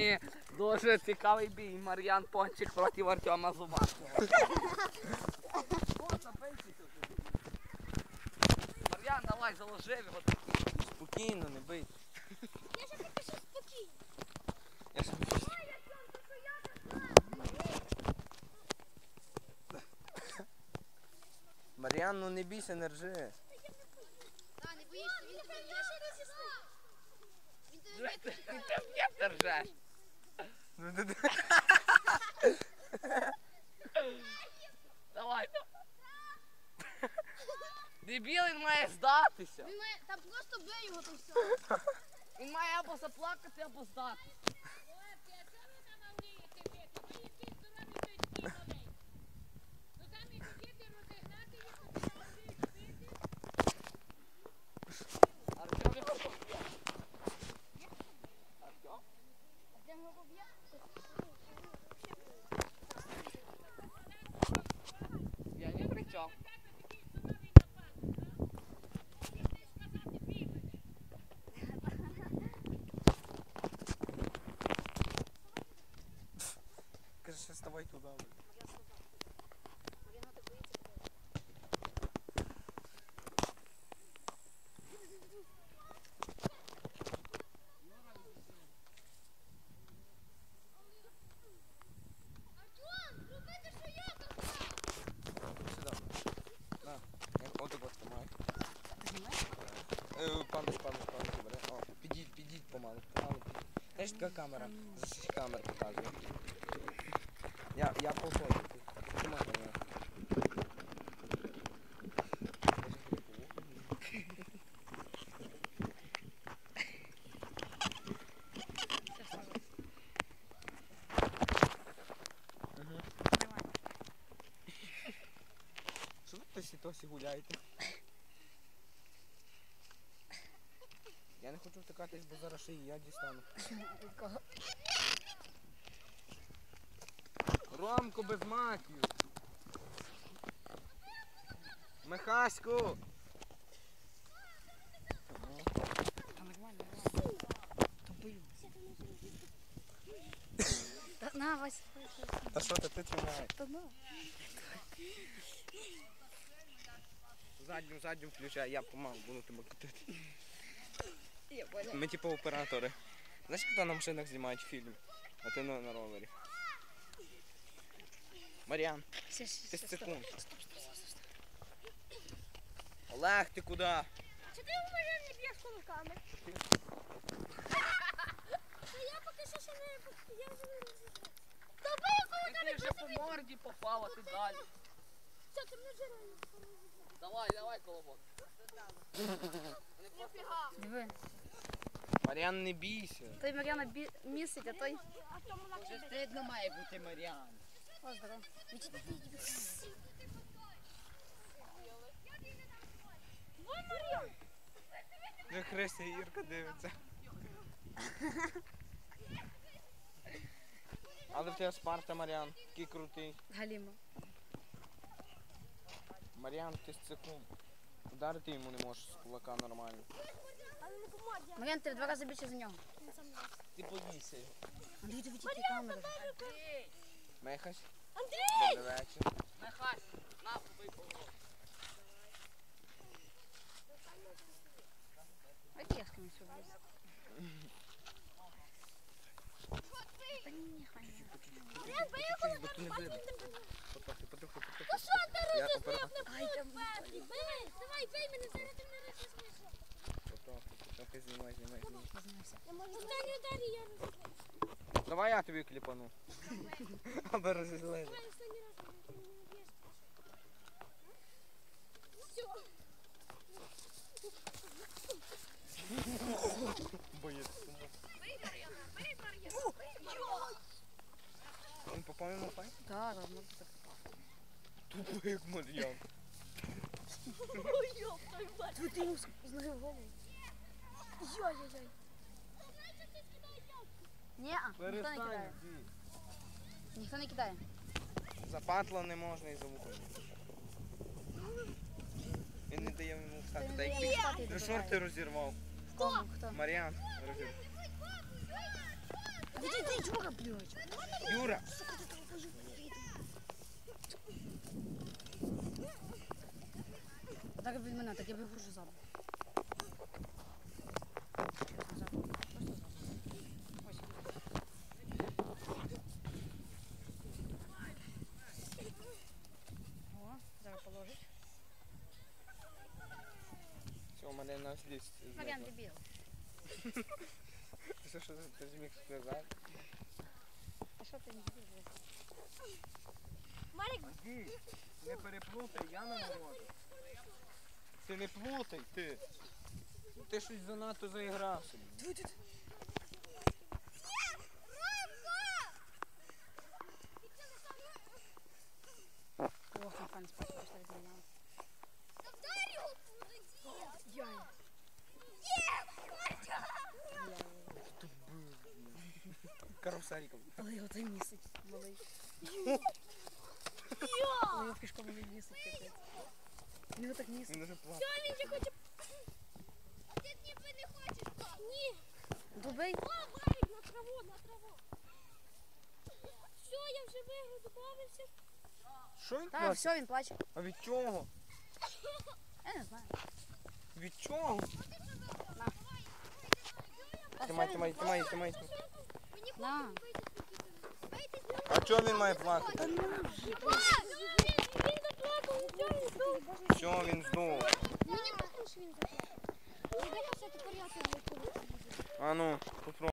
Сьогодні дуже цікавий бій. Мар'ян Пончик проти Артема Зубацького. Мар'ян, давай, заложи його. Спокійно, не бий. Я ще поки спокійно. Я ж... Мар'ян, ну не бійся, не ржи. А, не боїшся, він тебе не зіслав. Він тебе Ти мене держеш. Давай. Дебіл, він має здатися. Він має, там просто бий його там все. Він має або заплакати, або здатися. тримаю. Е, Пандус, пандус, пандус, бере. О, підіть, підіть помалу, помалу підіть. Знаєш, така камера, з камер показує. Я, я. Мгм. Що ви хтось і тосі гуляєте? Я не хочу втикатись, бо зараз ще і я дістану. Ромко без маків. Михаську. Та на, Вася. Та що ти ти тримаєш? Та на. Задню, задню включай, я помалу буду тебе крутити. Ми типу оператори. Знаєш, хто на машинах знімають фільм? А ти на, на ровері. Маріан, Ще, ще, 10 ще, секунд. Олег, ти куди? Чи ти у мене не б'єш кулаками? Та я поки що ще не... Я вже не розумію. Та бий кулаками, Ти вже по морді попав, а ти далі. Що ти мене жираєш? Давай, давай, колобок. Диви, Маріан, не бійся. той Мар'яна бі... місить, а той. Тому. Стидно має бути Мар'ян. О, здорово. Вон Христя Ірка дивиться. Але в тебе Спарта, Маріан, який крутий. Галіма. Маріан, ти з секунд. Ударити йому не можеш з кулака нормально. Не ти в два рази більше за нього. Ти повійся його. Андрій, ти відійти камеру. Мехась, Андрій! добрий вечір. Нехай, на, побий по голові. А хай не. Бий потрохи. Та що ти розізнав оператор. не Ай, Бей, давай, бей мене, зараз ти мене розізнеш. Потрохи знімай, знімай, знімай. Я. Давай я тобі кліпану. Аби розізлили. Давай останній раз. ти мене не б'єш. Все. Він попав йому фай? Так, ладно. так. Тупо як Мар'ян. Ой, той бать. Ти йому з з ноги в голову. Йой-йой-йой. Ні, а, ніхто не кидає. Перестань. бій. Ніхто не кидає. За патло не можна і за вухом. Він не дає йому встати. Ти Та не й даєш встати і ти добиває. шорти розірвав. Кому? Хто? Маріан розірвав. Відійди, чувака, блядь. Юра! Так від мене, так я вигружу задом. Задом. Просто задом. Ось. О, зараз положить. Все, на сліз. Мар'ян, дебіл. Ти що ти зміг сказати? А що ти не дебіл? Не переплутай, я на ворота. Ти не плутай, ти. Ти щось занадто заіграв собі. Ох, не фан спати, пішла Карусельком. Але його той місить, малий. Але його фішка малий місить, капець. Він його так місить. Він уже плакав. Він же хоче. Ти ніби не хочеш. Ні. Дубей? О, Валік, на траву, на траву. Все, я вже виграв, добавився. Що він Так, плаче? все, він плаче. А від чого? Я не знаю. Від чого? Тримай, все, тримай, тримай, тримай. Мені На. вийти з А чого він має плакати? Він заплакав, нічого не здав. Що він здув? Мені похоже, що він заплакав. Іди, все, тепер я тебе буду. А ну, попробуй.